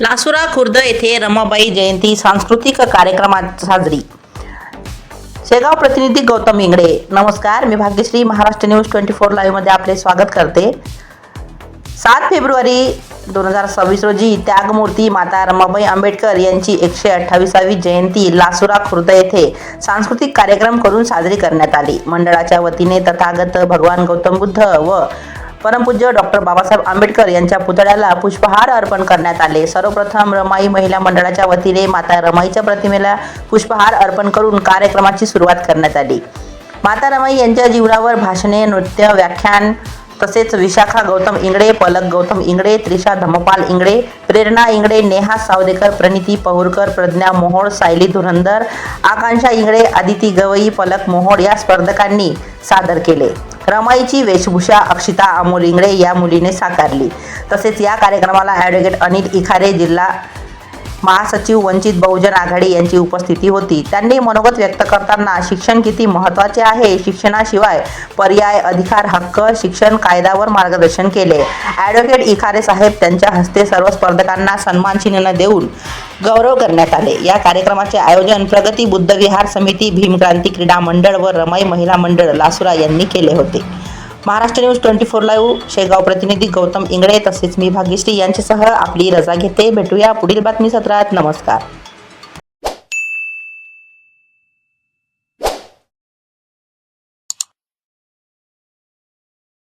लासुरा खुर्द येथे रमाबाई जयंती सांस्कृतिक कार्यक्रमात साजरी. शेगाव प्रतिनिधी गौतम इंगडे नमस्कार. मी Bhagyashree Maharashtra news twenty four लाईव्हमध्ये आपले स्वागत करते. सात फेब्रुवारी दोन हजार सव्वीस रोजी त्यागमूर्ती माता रमाबाई आंबेडकर यांची एकशे अठ्ठावीसावी जयंती लासुरा खुर्द येथे सांस्कृतिक कार्यक्रम करून साजरी करण्यात आली. मंडळाच्या वतीने तथागत भगवान गौतम बुद्ध व परमपूज्य डॉक्टर बाबासाहेब आंबेडकर यांच्या पुतळ्याला पुष्पहार अर्पण करण्यात आले. सर्वप्रथम रमाई महिला मंडळाच्या वतीने माता रमाईच्या प्रतिमेला पुष्पहार अर्पण करून कार्यक्रमाची सुरुवात करण्यात आली. माता रमाई यांच्या जीवनावर भाषणे नृत्य व्याख्यान तसेच विशाखा गौतम इंगडे पलक गौतम इंगडे त्रिशा धमपाल इंगडे प्रेरणा इंगडे नेहा सावदेकर प्रणिती पहुरकर प्रज्ञा मोहोळ सायली धुरंदर आकांक्षा इंगडे आदिती गवई पलक मोहोळ या स्पर्धकांनी सादर केले. रमाईची वेशभूषा अक्षिता अमोल इंगळे या मुलीने साकारली. तसेच या कार्यक्रमाला ॲडव्होकेट अनिल इखारे जिल्हा महासचिव वंचित बहुजन आघाडी यांची उपस्थिती होती. त्यांनी मनोगत व्यक्त करताना शिक्षण किती महत्त्वाचे आहे? शिक्षणाशिवाय पर्याय अधिकार हक्क शिक्षण कायद्यावर मार्गदर्शन केले. ॲडव्होकेट इखारे साहेब त्यांच्या हस्ते सर्व स्पर्धकांना सन्मान चिन्ह देऊन गौरव करण्यात आले. या कार्यक्रमाचे आयोजन प्रगती बुद्धविहार समिती भीमक्रांती क्रीडा मंडळ व रमाई महिला मंडळ लासुरा यांनी केले होते. Maharashtra news twenty four live Shegaon प्रतिनिधी गौतम इंगळे तसेच मी भाग्यश्री यांच्यासह आपली रजा घेते. भेटूया पुढील बातमी सत्रात नमस्कार.